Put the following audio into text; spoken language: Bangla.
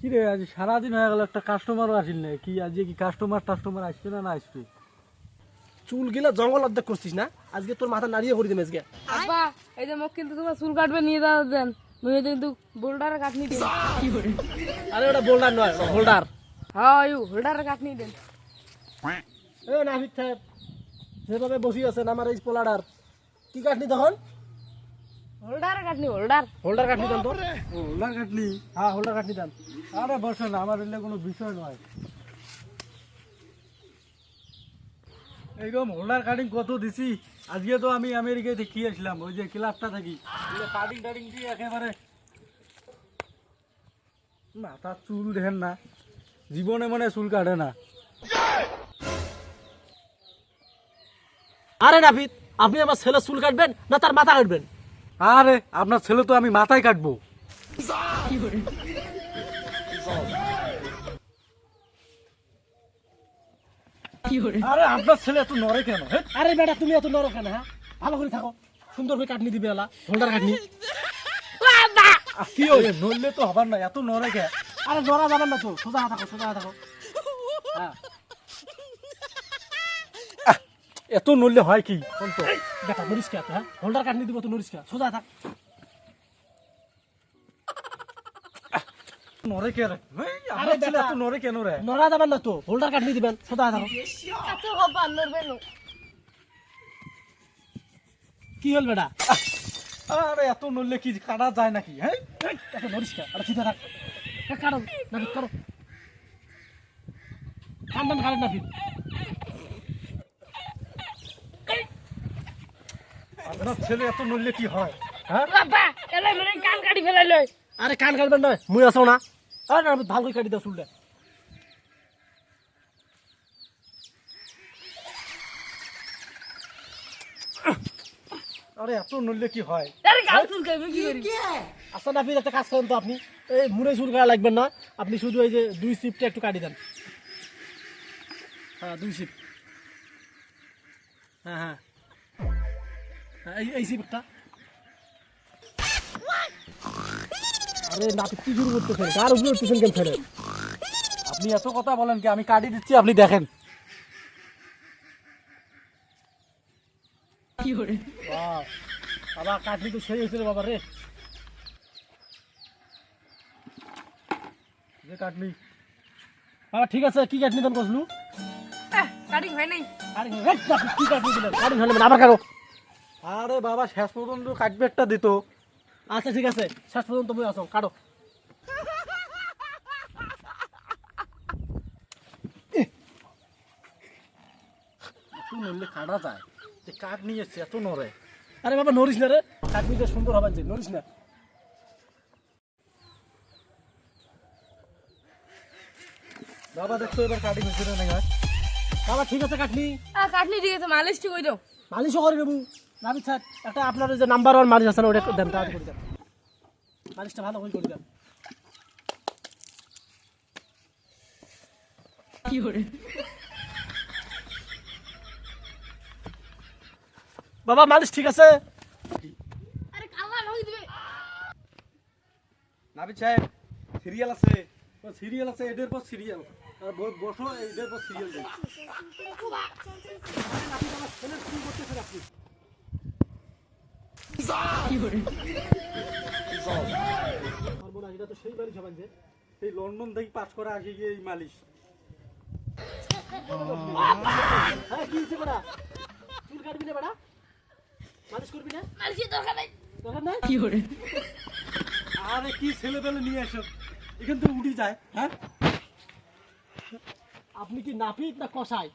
কি রে আজ সারাদিন হয়ে গেল একটা কাস্টমারও আসিল না কি আজকে কি কাস্টমার টাস্টমার আসবে না না আসবে চুল গিলা জঙ্গল অর্ধেক করছিস না? আজকে তোর মাথা নাড়িয়ে করে দিম আজকে। আব্বা এই যে মোক কিন্তু তোমার চুল কাটবে নিয়ে যাওয়া দেন। নইলে কিন্তু বোল্ডারে কাটনি দেন। আরে ওটা বোল্ডার নয় হোল্ডার হ্যাঁ ইউ হোল্ডারে কাটনি দেন। এ নাহিদ সাহেব যেভাবে বসি আছেন আমার এই পোলাডার কি কাটনি তখন হোল্ডারে কাটনি হোল্ডার হোল্ডার কাটনি দেন তো। ও ওলার হ্যাঁ হোল্ডার কাটনি দেন। আরে বসেন আমার এলে কোনো বিষয় নয়। এইরকম হোল্ডার কাটিং কত দিছি? আজকে তো আমি আমেরিকায় দেখি আসলাম? ওই যে ক্লাবটা থাকি। কাটিং টাটিং দিয়ে একেবারে মাথার চুল দেখেন না। জীবনে মানে চুল কাটে না। আরে নাফিদ আপনি আমার ছেলে চুল কাটবেন না তার মাথা কাটবেন? আরে আপনার ছেলে তো আমি মাথায় কাটবো। আরে আপনার ছেলে এত নড়ে কেন আরে বেটা তুমি এত নরক কেন হ্যাঁ? ভালো করে থাকো সুন্দর করে কাটনি দিবে এলা হোল্ডার কাটনি। কি হয়ে নড়লে তো হবার না এত নড়ে কে? আরে যাবেন না তো সোজা থাকো সোজা থাকো। হ্যাঁ। এত নড়লে হয় কি? বলতো তো। বেটা নরিস কে হ্যাঁ? হোল্ডার কাটনি দিব তো নরিস কে? সোজা থাক। নড়ে কে রে? আরে বেটা। এত নড়ে কেন রে? নরা যাবেন না তো হোল্ডার কাটনি দিবেন সোজা থাকো। এত নড়বে না। কি হল বেটা? আরে এত নড়লে কি কাটা যায় নাকি হ্যাঁ? এত নরিস কে? আরে সিধা থাক। কাটো না ফির। আপনার ছেলে এত নড়লে কি হয়? হ্যাঁ? বাবা এলাই মানে কান কাটি ফেলাইলো আরে কান কাটবেন নয় মুই আছো না। আরে না ভালো করে কাটি দাও চুলটা আরে এত নড়লে কি হয়? আরে কাল চুল কাটবে কি করি? আচ্ছা না ফির একটা কাজ করেন তো আপনি। এই মুড়ে চুল কাটা লাগবেন না। আপনি শুধু এই যে দুই সিপটা একটু কাটি দেন। হ্যাঁ দুই সিপ। হ্যাঁ হ্যাঁ হ্যাঁ, এই এই সিপটা আরে না আপনি কি শুরু করতেছেন কার উপরে উঠতেছেন কেন ফেলে আপনি এত কথা বলেন কি আমি কাটি দিচ্ছি আপনি দেখেন। বাহ, বাবা কাটলি তো সেই হয়েছিল বাবা রে। যে কাটলি। বাবা ঠিক আছে কি কাটনি দেন কসলু? কাটিং হয় নাই। আরে হেট, আপনি কি কাটনি দিলেন কাটি হলে আবার কাটো। আরে বাবা শেষ পর্যন্ত কাটবে একটা দিত। আচ্ছা ঠিক আছে শেষ পর্যন্ত তুমি আসো কাটো। নড়লে কাটা যায় যে কাঠ নিয়ে এসছে এত নড়ে। আরে বাবা নরিস না রে কাটনিটা সুন্দর হবেন যে নরিস না। বাবা দেখছ এবার কাটিং হয়েছে না বাবা ঠিক আছে কাটনি আ কাটনি ঠিক আছে মালিশ ঠিক হই দাও মালিশও করে নেব নাবি স্যার একটা আপনার যে নাম্বার ওয়ান মালিশ আছে না ওটা দেন তাড়াতাড়ি করে দেন। মালিশটা ভালো করে করে? দেন বাবা মালিশ ঠিক আছে? সাহেব সিরিয়াল আছে। সিরিয়াল আছে এদের পর সিরিয়াল বসো এদের পর সিরিয়াল আরে কি ছেলে পেলে নিয়ে এসো এখান থেকে উঠি যায় হ্যাঁ আপনি কি নাপিত না কষাই